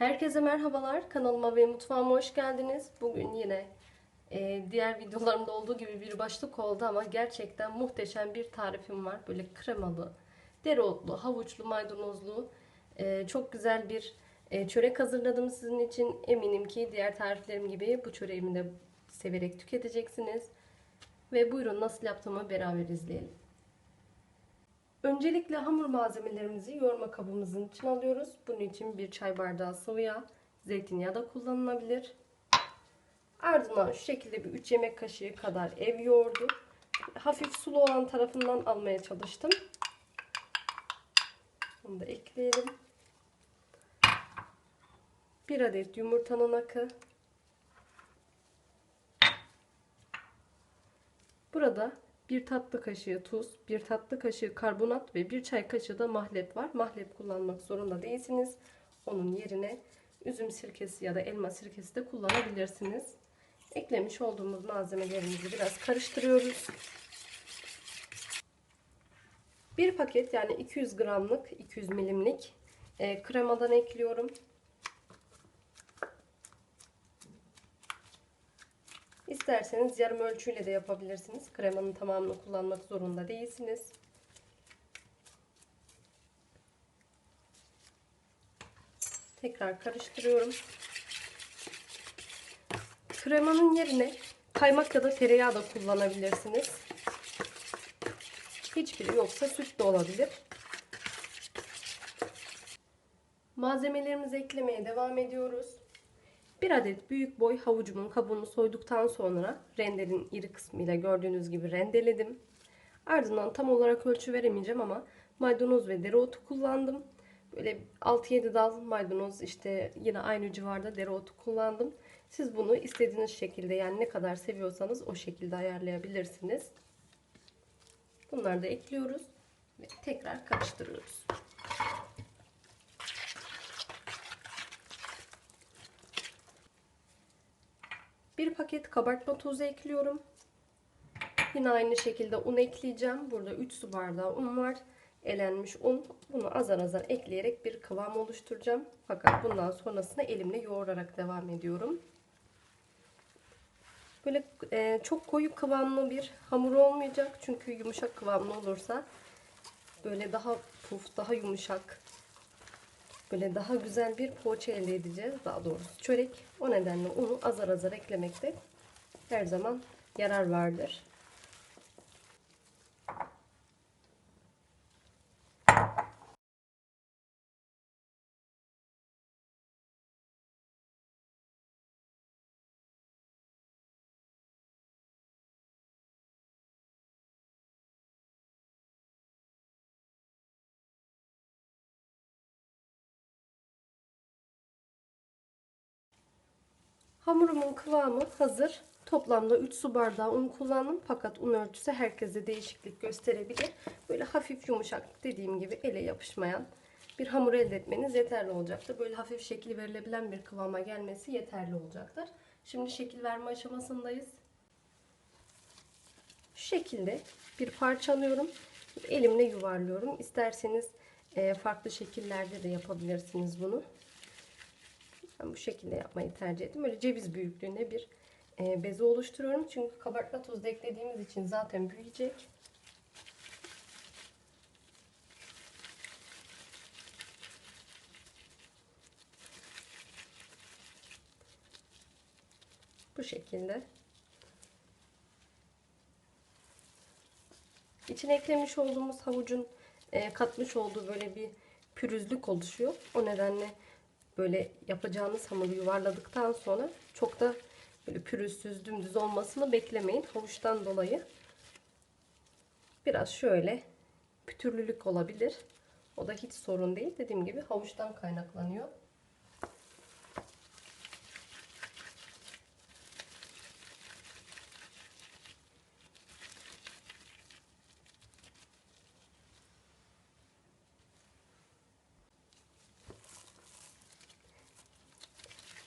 Herkese merhabalar. Kanalıma ve mutfağıma hoş geldiniz. Bugün yine e, diğer videolarımda olduğu gibi bir başlık oldu ama gerçekten muhteşem bir tarifim var. Böyle kremalı, dereotlu, havuçlu, maydanozlu e, çok güzel bir e, çörek hazırladım sizin için. Eminim ki diğer tariflerim gibi bu çöreğimi de severek tüketeceksiniz. Ve buyurun nasıl yaptığımı beraber izleyelim. Öncelikle hamur malzemelerimizi yoğurma kabımızın içine alıyoruz. Bunun için bir çay bardağı sıvı yağ, zeytinyağı da kullanılabilir. Ardından şu şekilde bir 3 yemek kaşığı kadar ev yoğurdu. Hafif sulu olan tarafından almaya çalıştım. Bunu da ekleyelim. Bir adet yumurtanın akı. Burada bir tatlı kaşığı tuz, bir tatlı kaşığı karbonat ve bir çay kaşığı da mahlep var. Mahlep kullanmak zorunda değilsiniz. Onun yerine üzüm sirkesi ya da elma sirkesi de kullanabilirsiniz. Eklemiş olduğumuz malzemelerimizi biraz karıştırıyoruz. Bir paket yani 200 gramlık, 200 milimlik e, kremadan ekliyorum. İsterseniz yarım ölçüyle de yapabilirsiniz. Kremanın tamamını kullanmak zorunda değilsiniz. Tekrar karıştırıyorum. Kremanın yerine kaymak ya da tereyağı da kullanabilirsiniz. Hiçbiri yoksa süt de olabilir. Malzemelerimizi eklemeye devam ediyoruz. Bir adet büyük boy havucumun kabuğunu soyduktan sonra rendenin iri kısmıyla gördüğünüz gibi rendeledim. Ardından tam olarak ölçü veremeyeceğim ama maydanoz ve dereotu kullandım. Böyle 6-7 dal maydanoz işte yine aynı civarda dereotu kullandım. Siz bunu istediğiniz şekilde yani ne kadar seviyorsanız o şekilde ayarlayabilirsiniz. Bunları da ekliyoruz ve tekrar karıştırıyoruz. Bir paket kabartma tozu ekliyorum. Yine aynı şekilde un ekleyeceğim. Burada 3 su bardağı un var. Elenmiş un. Bunu azar azar ekleyerek bir kıvam oluşturacağım. Fakat bundan sonrasında elimle yoğurarak devam ediyorum. Böyle e, çok koyu kıvamlı bir hamur olmayacak. Çünkü yumuşak kıvamlı olursa böyle daha puf, daha yumuşak böyle daha güzel bir poğaça elde edeceğiz. Daha doğrusu çörek. O nedenle unu azar azar eklemekte her zaman yarar vardır. Hamurumun kıvamı hazır. Toplamda 3 su bardağı un kullandım. Fakat un ölçüsü herkese değişiklik gösterebilir. Böyle hafif yumuşak dediğim gibi ele yapışmayan bir hamur elde etmeniz yeterli olacaktır. Böyle hafif şekil verilebilen bir kıvama gelmesi yeterli olacaktır. Şimdi şekil verme aşamasındayız. Şu şekilde bir parça alıyorum. Elimle yuvarlıyorum. İsterseniz e, farklı şekillerde de yapabilirsiniz bunu. Ben bu şekilde yapmayı tercih ettim. Böyle ceviz büyüklüğünde bir e, beze oluşturuyorum. Çünkü kabartma tozu eklediğimiz için zaten büyüyecek. Bu şekilde. İçine eklemiş olduğumuz havucun e, katmış olduğu böyle bir pürüzlük oluşuyor. O nedenle böyle yapacağınız hamuru yuvarladıktan sonra çok da böyle pürüzsüz dümdüz olmasını beklemeyin. Havuçtan dolayı biraz şöyle pütürlülük olabilir. O da hiç sorun değil. Dediğim gibi havuçtan kaynaklanıyor.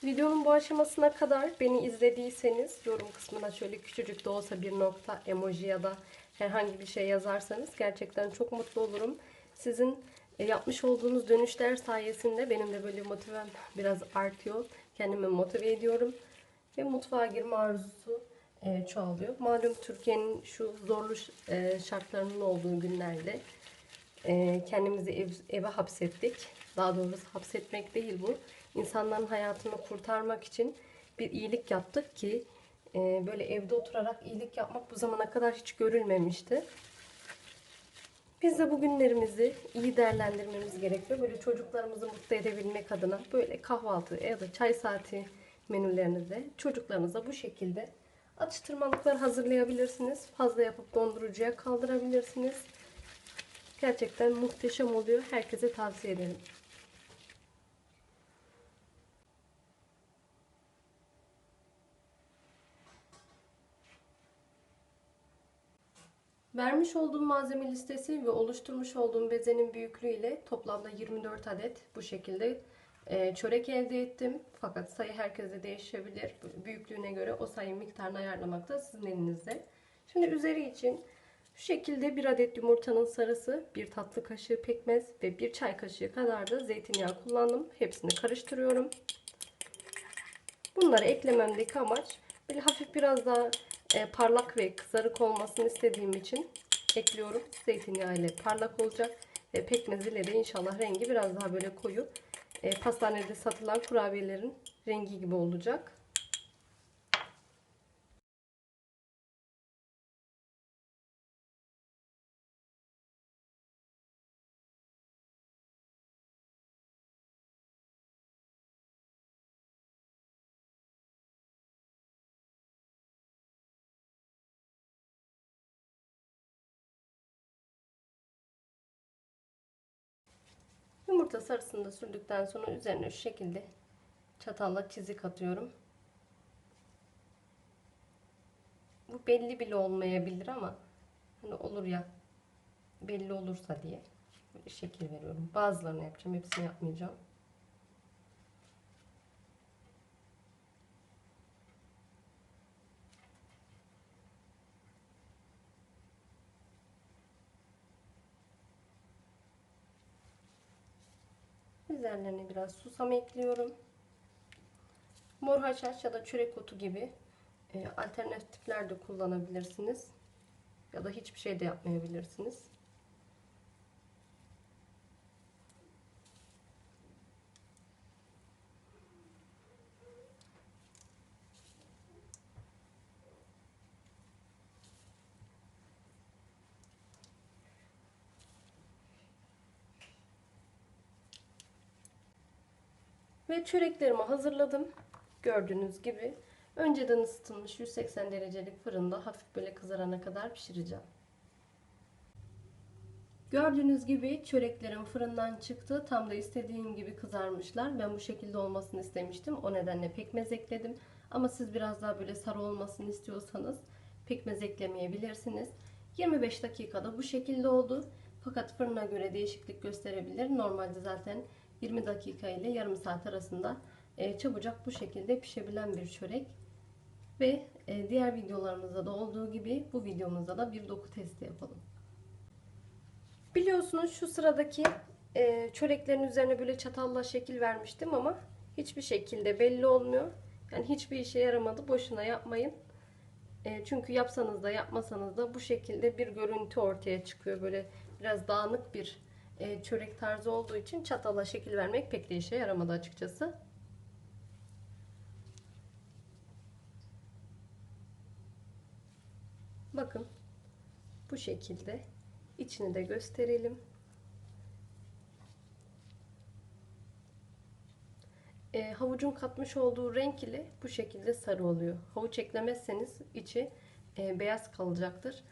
Videonun bu aşamasına kadar beni izlediyseniz yorum kısmına şöyle küçücük de olsa bir nokta emoji ya da herhangi bir şey yazarsanız gerçekten çok mutlu olurum. Sizin E, yapmış olduğunuz dönüşler sayesinde benim de böyle motivem biraz artıyor. Kendimi motive ediyorum. Ve mutfağa girme arzusu e, çoğalıyor. Malum Türkiye'nin şu zorlu e, şartlarının olduğu günlerde kendimizi ev, eve hapsettik. Daha doğrusu hapsetmek değil bu. İnsanların hayatını kurtarmak için bir iyilik yaptık ki e, böyle evde oturarak iyilik yapmak bu zamana kadar hiç görülmemişti. Biz de bu günlerimizi iyi değerlendirmemiz gerekiyor. Böyle çocuklarımızı mutlu edebilmek adına böyle kahvaltı ya da çay saati menülerinizde çocuklarınıza bu şekilde atıştırmalıklar hazırlayabilirsiniz. Fazla yapıp dondurucuya kaldırabilirsiniz. Gerçekten muhteşem oluyor. Herkese tavsiye ederim. Vermiş olduğum malzeme listesi ve oluşturmuş olduğum bezenin büyüklüğü ile toplamda 24 adet bu şekilde e, çörek elde ettim. Fakat sayı herkese değişebilir. Büyüklüğüne göre o sayı miktarını ayarlamak da sizin elinizde. Şimdi üzeri için şu şekilde bir adet yumurtanın sarısı, bir tatlı kaşığı pekmez ve bir çay kaşığı kadar da zeytinyağı kullandım. Hepsini karıştırıyorum. Bunları eklememdeki amaç böyle hafif biraz daha e, parlak ve kızarık olmasını istediğim için ekliyorum. Zeytinyağı ile parlak olacak ve pekmez ile de inşallah rengi biraz daha böyle koyu. E, pastanede satılan kurabiyelerin rengi gibi olacak. Yumurta sarısını da sürdükten sonra üzerine şu şekilde çatalla çizik atıyorum. Bu belli bile olmayabilir ama hani olur ya belli olursa diye böyle şekil veriyorum. Bazılarını yapacağım, hepsini yapmayacağım. Üzerlerine biraz susam ekliyorum. Mor haşhaş ya da çörek otu gibi e, alternatifler de kullanabilirsiniz. Ya da hiçbir şey de yapmayabilirsiniz. Ve çöreklerimi hazırladım. Gördüğünüz gibi önceden ısıtılmış 180 derecelik fırında hafif böyle kızarana kadar pişireceğim. Gördüğünüz gibi çöreklerim fırından çıktı. Tam da istediğim gibi kızarmışlar. Ben bu şekilde olmasını istemiştim. O nedenle pekmez ekledim. Ama siz biraz daha böyle sarı olmasını istiyorsanız pekmez eklemeyebilirsiniz. 25 dakikada bu şekilde oldu. Fakat fırına göre değişiklik gösterebilir. Normalde zaten 20 dakika ile yarım saat arasında e, çabucak bu şekilde pişebilen bir çörek. Ve e, diğer videolarımızda da olduğu gibi bu videomuzda da bir doku testi yapalım. Biliyorsunuz şu sıradaki e, çöreklerin üzerine böyle çatalla şekil vermiştim ama hiçbir şekilde belli olmuyor. Yani hiçbir işe yaramadı. Boşuna yapmayın. Çünkü yapsanız da yapmasanız da bu şekilde bir görüntü ortaya çıkıyor. Böyle biraz dağınık bir e, çörek tarzı olduğu için çatala şekil vermek pek de işe yaramadı açıkçası. Bakın bu şekilde içini de gösterelim. E, havucun katmış olduğu renk ile bu şekilde sarı oluyor. Havuç eklemezseniz içi e, beyaz kalacaktır.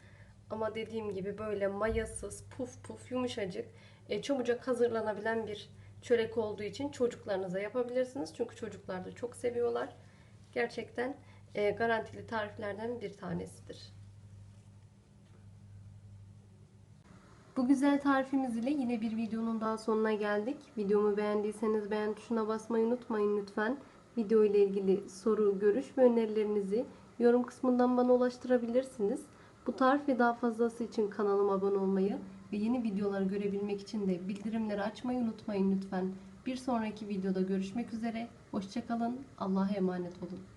Ama dediğim gibi böyle mayasız, puf puf, yumuşacık, e, çabucak hazırlanabilen bir çörek olduğu için çocuklarınıza yapabilirsiniz. Çünkü çocuklar da çok seviyorlar. Gerçekten e, garantili tariflerden bir tanesidir. Bu güzel tarifimiz ile yine bir videonun daha sonuna geldik. Videomu beğendiyseniz beğen tuşuna basmayı unutmayın lütfen. Video ile ilgili soru, görüş ve önerilerinizi yorum kısmından bana ulaştırabilirsiniz. Bu tarif ve daha fazlası için kanalıma abone olmayı ve yeni videoları görebilmek için de bildirimleri açmayı unutmayın lütfen. Bir sonraki videoda görüşmek üzere. Hoşçakalın. Allah'a emanet olun.